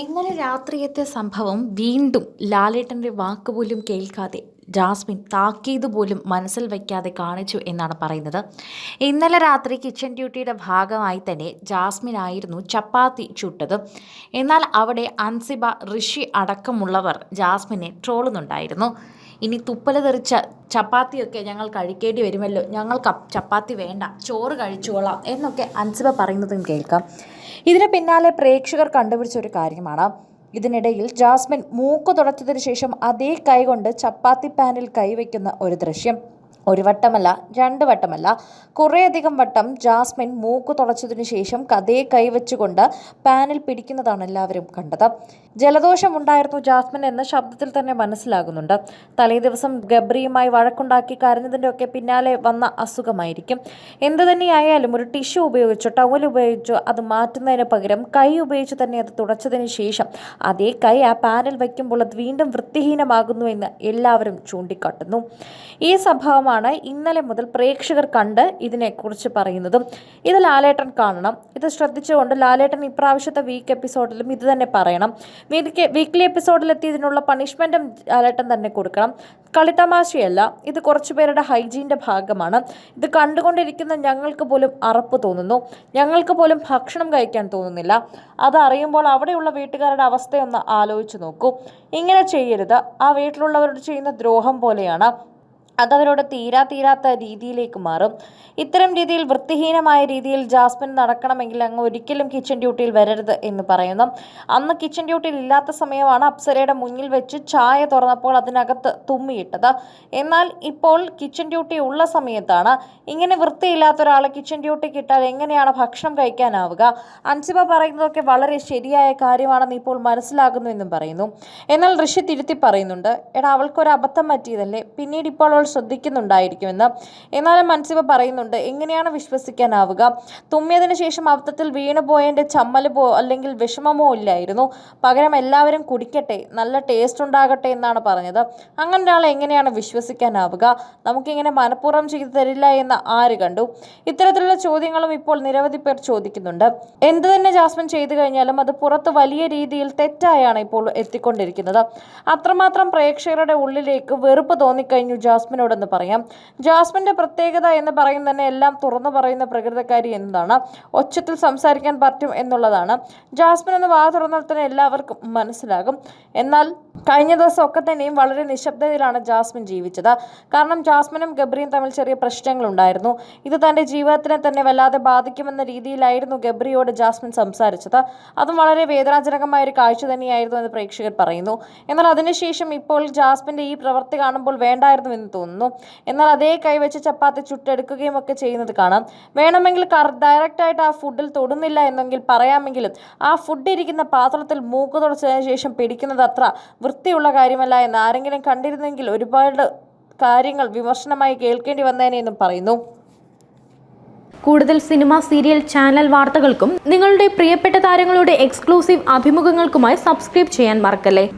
ഇന്നലെ രാത്രിയത്തെ സംഭവം വീണ്ടും ലാലേട്ടന്റെ വാക്കുപോലും കേൾക്കാതെ ജാസ്മിൻ താക്കീത് പോലും മനസ്സിൽ വയ്ക്കാതെ കാണിച്ചു എന്നാണ് പറയുന്നത്. ഇന്നലെ രാത്രി കിച്ചൺ ഡ്യൂട്ടിയുടെ ഭാഗമായി തന്നെ ജാസ്മിൻ ആയിരുന്നു ചപ്പാത്തി ചുട്ടത്. എന്നാൽ അവിടെ അൻസിബ ഋഷി അടക്കമുള്ളവർ ജാസ്മിനെ ട്രോളുന്നുണ്ടായിരുന്നു. ഇനി തുപ്പല തെറിച്ച ചപ്പാത്തിയൊക്കെ ഞങ്ങൾ കഴിക്കേണ്ടി വരുമല്ലോ. ഞങ്ങൾ ചപ്പാത്തി വേണ്ട. ചോറ് കഴിച്ചുകൊള്ളാം എന്നൊക്കെ അൻസിബ പറയുന്നതും കേൾക്കാം. ഇതിന് പിന്നാലെ പ്രേക്ഷകർ കണ്ടുപിടിച്ച ഒരു കാര്യമാണ്. ഇതിനിടയിൽ ജാസ്മിൻ മൂക്ക് തുടച്ചതിന് ശേഷം അതേ കൈകൊണ്ട് ചപ്പാത്തി പാനിൽ കൈവയ്ക്കുന്ന ഒരു ദൃശ്യം. ഒരു വട്ടമല്ല രണ്ട് വട്ടമല്ല. കുറേയധികം വട്ടം ജാസ്മിൻ മൂക്ക് തുടച്ചതിനു ശേഷം കഥയെ കൈവച്ചുകൊണ്ട് പാനിൽ പിടിക്കുന്നതാണ് എല്ലാവരും കണ്ടത്. ജലദോഷമുണ്ടായിരുന്നു ജാസ്മിൻ എന്ന ശബ്ദത്തിൽ തന്നെ മനസ്സിലാകുന്നുണ്ട്. തലേ ദിവസം ഗബ്രിയുമായി വഴക്കുണ്ടാക്കി കരഞ്ഞതിന്റെ ഒക്കെ പിന്നാലെ വന്ന അസുഖമായിരിക്കും. എന്തു തന്നെയായാലും ഒരു ടിഷ്യൂ ഉപയോഗിച്ചോ ടവൽ ഉപയോഗിച്ചോ അത് മാറ്റുന്നതിന് പകരം കൈ ഉപയോഗിച്ച് തന്നെ അത് തുടച്ചതിന് ശേഷം അതേ കൈ ആ പാനിൽ വയ്ക്കുമ്പോൾ അത് വീണ്ടും വൃത്തിഹീനമാകുന്നു എന്ന് എല്ലാവരും ചൂണ്ടിക്കാട്ടുന്നു. ഈ സംഭവമാണ് ഇന്നലെ മുതൽ പ്രേക്ഷകർ കണ്ട് ഇതിനെക്കുറിച്ച് പറയുന്നതും. ഇത് ലാലേട്ടൻ കാണണം. ഇത് ശ്രദ്ധിച്ചുകൊണ്ട് ലാലേട്ടൻ ഇപ്രാവശ്യത്തെ വീക്ക് എപ്പിസോഡിലും ഇത് തന്നെ പറയണം. വീക്ക് വീക്ക്ലി എപ്പിസോഡിലെത്തി ഇതിനുള്ള പണിഷ്മെന്റും ലാലേട്ടൻ തന്നെ കൊടുക്കണം. കളിത്തമാശയല്ല ഇത് കുറച്ചു പേരുടെ ഹൈജീന്റെ ഭാഗമാണ്. ഇത് കണ്ടുകൊണ്ടിരിക്കുന്ന ഞങ്ങൾക്ക് പോലും അറപ്പ് തോന്നുന്നു. ഞങ്ങൾക്ക് പോലും ഭക്ഷണം കഴിക്കാൻ തോന്നുന്നില്ല. അത് അവിടെയുള്ള വീട്ടുകാരുടെ അവസ്ഥയൊന്ന് ആലോചിച്ച് നോക്കൂ. ഇങ്ങനെ ചെയ്യരുത്. ആ വീട്ടിലുള്ളവരോട് ചെയ്യുന്ന ദ്രോഹം പോലെയാണ്. അതവരോട് തീരാ തീരാത്ത രീതിയിലേക്ക് മാറും. ഇത്തരം രീതിയിൽ വൃത്തിഹീനമായ രീതിയിൽ ജാസ്മിൻ നടക്കണമെങ്കിൽ അങ്ങ് ഒരിക്കലും കിച്ചൺ ഡ്യൂട്ടിയിൽ വരരുത് എന്ന് പറയുന്നു. അന്ന് കിച്ചൺ ഡ്യൂട്ടിയിൽ ഇല്ലാത്ത സമയമാണ് അപ്സരയുടെ മുന്നിൽ വെച്ച് ചായ തുറന്നപ്പോൾ അതിനകത്ത് തുമ്മിയിട്ടത്. എന്നാൽ ഇപ്പോൾ കിച്ചൺ ഡ്യൂട്ടി ഉള്ള സമയത്താണ്. ഇങ്ങനെ വൃത്തിയില്ലാത്ത ഒരാളെ കിച്ചൺ ഡ്യൂട്ടി കിട്ടാൽ എങ്ങനെയാണ് ഭക്ഷണം കഴിക്കാനാവുക? അൻസിബ പറയുന്നതൊക്കെ വളരെ ശരിയായ കാര്യമാണെന്ന് ഇപ്പോൾ മനസ്സിലാകുന്നു എന്നും പറയുന്നു. എന്നാൽ ഋഷി തിരുത്തി പറയുന്നുണ്ട് എടാ അവൾക്കൊരു അബദ്ധം പറ്റിയതല്ലേ? പിന്നീട് ഇപ്പോൾ അവൾ ശ്രദ്ധിക്കുന്നുണ്ടായിരിക്കുമെന്ന്. എന്നാലും മൻസിബ പറയുന്നുണ്ട് എങ്ങനെയാണ് വിശ്വസിക്കാനാവുക? തുമ്മിയതിനു ശേഷം അബദ്ധത്തിൽ വീണുപോയതിന്റെ ചമ്മൽ അല്ലെങ്കിൽ വിഷമമോ ഇല്ലായിരുന്നു. പകരം എല്ലാവരും കുടിക്കട്ടെ നല്ല ടേസ്റ്റ് ഉണ്ടാകട്ടെ എന്നാണ് പറഞ്ഞത്. അങ്ങനെ ഒരാളെ എങ്ങനെയാണ് വിശ്വസിക്കാനാവുക? നമുക്കിങ്ങനെ മനഃപൂർവം ചെയ്തു തരില്ല എന്ന് ആര് കണ്ടു? ഇത്തരത്തിലുള്ള ചോദ്യങ്ങളും ഇപ്പോൾ നിരവധി പേർ ചോദിക്കുന്നുണ്ട്. എന്ത് തന്നെ ജാസ്മിൻ ചെയ്തു കഴിഞ്ഞാലും അത് പുറത്ത് വലിയ രീതിയിൽ തെറ്റായാണ് ഇപ്പോൾ എത്തിക്കൊണ്ടിരിക്കുന്നത്. അത്രമാത്രം പ്രേക്ഷകരുടെ ഉള്ളിലേക്ക് വെറുപ്പ് തോന്നിക്കഴിഞ്ഞു ജാസ്മിനോടെന്ന് പറയാം. ജാസ്മിന്റെ പ്രത്യേകത എന്ന് പറയുന്നത് തന്നെ എല്ലാം തുറന്നു പറയുന്ന പ്രകൃതക്കാരി എന്നതാണ്. ഒച്ചത്തിൽ സംസാരിക്കാൻ പറ്റും എന്നുള്ളതാണ്. ജാസ്മിൻ എന്ന് വാ തുറന്നാൽ തന്നെ എല്ലാവർക്കും മനസ്സിലാകും. എന്നാൽ കഴിഞ്ഞ ദിവസം ഒക്കെ തന്നെയും വളരെ നിശബ്ദതയിലാണ് ജാസ്മിൻ ജീവിച്ചത്. കാരണം ജാസ്മിനും ഗബ്രിയും തമ്മിൽ ചെറിയ പ്രശ്നങ്ങളുണ്ടായിരുന്നു. ഇത് തന്റെ ജീവിതത്തിനെ തന്നെ വല്ലാതെ ബാധിക്കുമെന്ന രീതിയിലായിരുന്നു ഗബ്രിയോട് ജാസ്മിൻ സംസാരിച്ചത്. അതും വളരെ വേദനാജനകമായ ഒരു കാഴ്ച തന്നെയായിരുന്നു എന്ന് പ്രേക്ഷകർ പറയുന്നു. എന്നാൽ അതിനുശേഷം ഇപ്പോൾ ജാസ്മിന്റെ ഈ പ്രവൃത്തി കാണുമ്പോൾ വേണ്ടായിരുന്നു എന്ന് തോന്നുന്നു. എന്നാൽ അതേ കൈവച്ച് ചപ്പാത്തി ചുട്ടെടുക്കുകയും ഒക്കെ ചെയ്യുന്നത് കാണാം. വേണമെങ്കിൽ ഡയറക്റ്റ് ആയിട്ട് ആ ഫുഡിൽ തൊടുന്നില്ല എന്നെങ്കിൽ പറയാമെങ്കിലും ആ ഫുഡ് ഇരിക്കുന്ന പാത്രത്തിൽ മൂക്ക് തുടച്ചതിന് ശേഷം പിടിക്കുന്നത് അത്ര വൃത്തിയുള്ള കാര്യമല്ല എന്ന് ആരെങ്കിലും കണ്ടിരുന്നെങ്കിൽ ഒരുപാട് കാര്യങ്ങൾ വിമർശനമായി കേൾക്കേണ്ടി വന്നേനെന്നും പറയുന്നു. കൂടുതൽ സിനിമ സീരിയൽ ചാനൽ വാർത്തകൾക്കും നിങ്ങളുടെ പ്രിയപ്പെട്ട താരങ്ങളുടെ എക്സ്ക്ലൂസീവ് അഭിമുഖങ്ങൾക്കുമായി സബ്സ്ക്രൈബ് ചെയ്യാൻ മറക്കല്ലേ?